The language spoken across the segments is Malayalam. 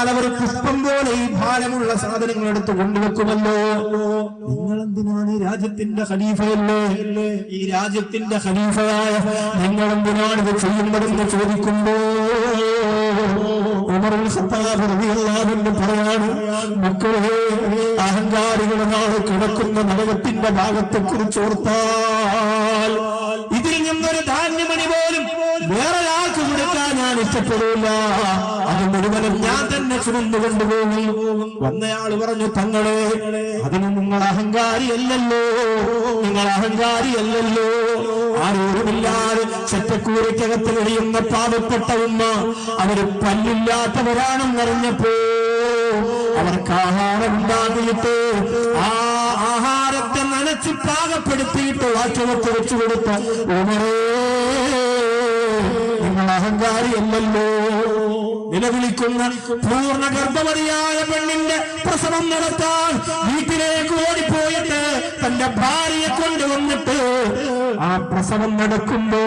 അവർ പുഷ്പം പോലെ ഈ ഭാരമുള്ള സാധനങ്ങൾ എടുത്ത് കൊണ്ടുവെക്കുമല്ലോ. നിങ്ങൾ എന്തിനാണ് രാജ്യത്തിന്റെ ഖലീഫയല്ലേ? ഈ രാജ്യത്തിന്റെ ഖലീഫയായ നിങ്ങൾ എന്തിനാണ് ഇത് ചെയ്യുന്നതെന്ന് ചോദിക്കുമ്പോ പറയാണ് മക്കളെ അഹങ്കാരികൾ നാളെ കിടക്കുന്ന നരകത്തിന്റെ ഭാഗത്തെ കുറിച്ച് ഓർത്താൽ ഇതിൽ നിന്നൊരു ധാന്യമണി പോലും വേറെ ആൾക്ക് കൊടുക്കാൻ ഞാൻ ഇഷ്ടപ്പെടില്ല. അത് മുഴുവനും ഞാൻ തന്നെ ചുമന്നു വന്നയാൾ വന്നയാൾ പറഞ്ഞു തങ്ങളെ അതിന് നിങ്ങൾ അഹങ്കാരിയല്ലല്ലോ. നിങ്ങൾ അഹങ്കാരിയല്ലല്ലോ. ആരോരുമില്ലാതെ ചെറ്റക്കൂരയ്ക്കകത്ത് കഴിയുന്ന പാവപ്പെട്ട ഉമ്മ അവർ പല്ലില്ലാത്തവരാണെന്നറിഞ്ഞപ്പോ അവർക്ക് ആഹാരം ഉണ്ടാക്കിയിട്ട് ആ ആഹാരത്തെ നനച്ച് പാകപ്പെടുത്തിയിട്ട് വാറ്റുവത്ത് വെച്ചു കൊടുത്ത ഉമറേ നിങ്ങൾ അഹങ്കാരിയല്ലല്ലോ. നിലവിളിക്കുന്ന പൂർണ ഗർഭവതിയായ പെണ്ണിന്റെ പ്രസവം നടത്താൻ വീട്ടിലേക്ക് ഓടിപ്പോയിട്ട് തന്റെ ഭാര്യയെ കൊണ്ടുവന്നിട്ട് ആ പ്രസവം നടക്കുമ്പോ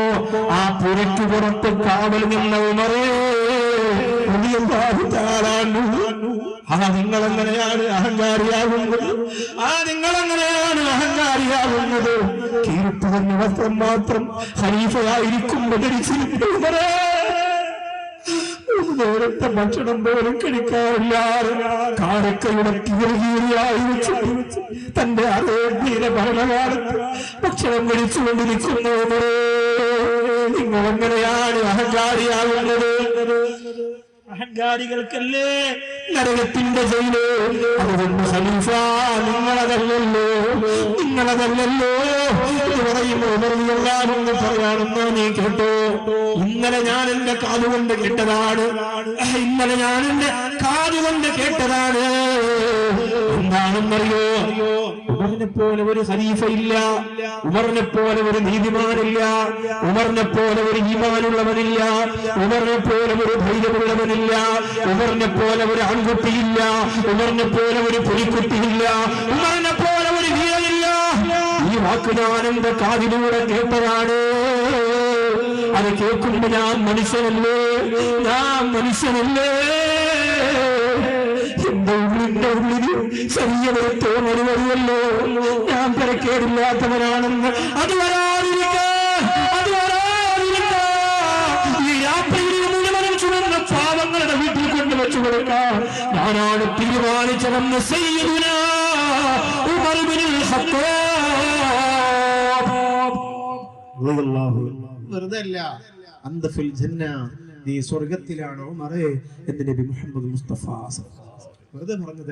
ആ പുരയ്ക്ക് പുറത്ത് കാവൽ നിന്ന ഉമറേ. ആ നിങ്ങൾ എങ്ങനെയാണ് അഹങ്കാരിയാകുന്നത് ആ നിങ്ങൾ എങ്ങനെയാണ് അഹങ്കാരിയാകുന്നത് കീർത്തവന്റെ വസ്ത്രം മാത്രം ഹരീഫയായിരിക്കും നേരത്തെ ഭക്ഷണം പോലും കഴിക്കാറില്ല. കാരക്കയുടെ വെച്ച് തന്റെ അറേബ്യയിലെ ഭരണകാലത്ത് ഭക്ഷണം കഴിച്ചുകൊണ്ടിരിക്കുന്നവരെ നിങ്ങൾ എങ്ങനെയാണ് അഹങ്കാരിയാകുന്നത്? അഹങ്കാരികൾക്കല്ലേ? നരകത്തിന്റെ ജയിൽ? അതുകൊണ്ട് ഹലീഫ നിങ്ങളതല്ലല്ലോ. നിങ്ങളതല്ലല്ലോ. ഉമറിയല്ലാമെന്ന് പറയാണെന്ന് നീ കേട്ടോ. ഇന്നലെ ഞാൻ എന്റെ കാതുകൊണ്ട് കേട്ടതാണ്. ഇന്നലെ ഞാൻ എന്റെ കാതുകൊണ്ട് കേട്ടതാണ്. എന്താണെന്നറിയോ? ഉമറിനെ പോലെ ഒരു ഖലീഫ ഇല്ല ഉമറിനെ പോലെ ഒരു നീതിമാനില്ല. ഉമറിനെ പോലെ ഒരു ഈമാനുള്ളവനില്ല. ഉമറിനെ പോലെ ഒരു ധൈര്യമുള്ളവനില്ല. ഉമറിനെ പോലെ ഒരു ആൺകുട്ടിയില്ല. ഉമറിനെ പോലെ ഒരു പുലിക്കുട്ടിയില്ല. ഉമറിനെ ഈ വാക്ക് ഞാൻ എന്റെ കാതിലൂടെ കേട്ടതാണ്. അത് കേൾക്കുമ്പോ ഞാൻ മനുഷ്യനല്ലേ? ഞാൻ മനുഷ്യനല്ലേ? എന്റെ ഉള്ളിന്റെ ഉള്ളിൽ ചെറിയവരെ തോന്നൽ വരുമല്ലോ. ഞാൻ തിരക്കേടില്ലാത്തവനാണെന്ന്. അത് വരാതിരിക്കാൻ അത് വരാതിരിക്കാൻ ഈ രാത്രിയിൽ മുഴുവനും ചുമന്ന പാവങ്ങളുടെ വീട്ടിൽ കൊണ്ട് വെച്ചു കൊടുക്കാൻ ഞാനാണ് തീരുമാനിച്ചതെന്ന് ചെയ്യുന്ന ഉമർ ഇബ്നുൽ ഖത്താബ് റളിയല്ലാഹു അൻഹു. വെറുതെ നീ സ്വർഗത്തിലാണോ മറേ എന്ന് നബി മുഹമ്മദ് മുസ്തഫ. വെറുതെ പറഞ്ഞത്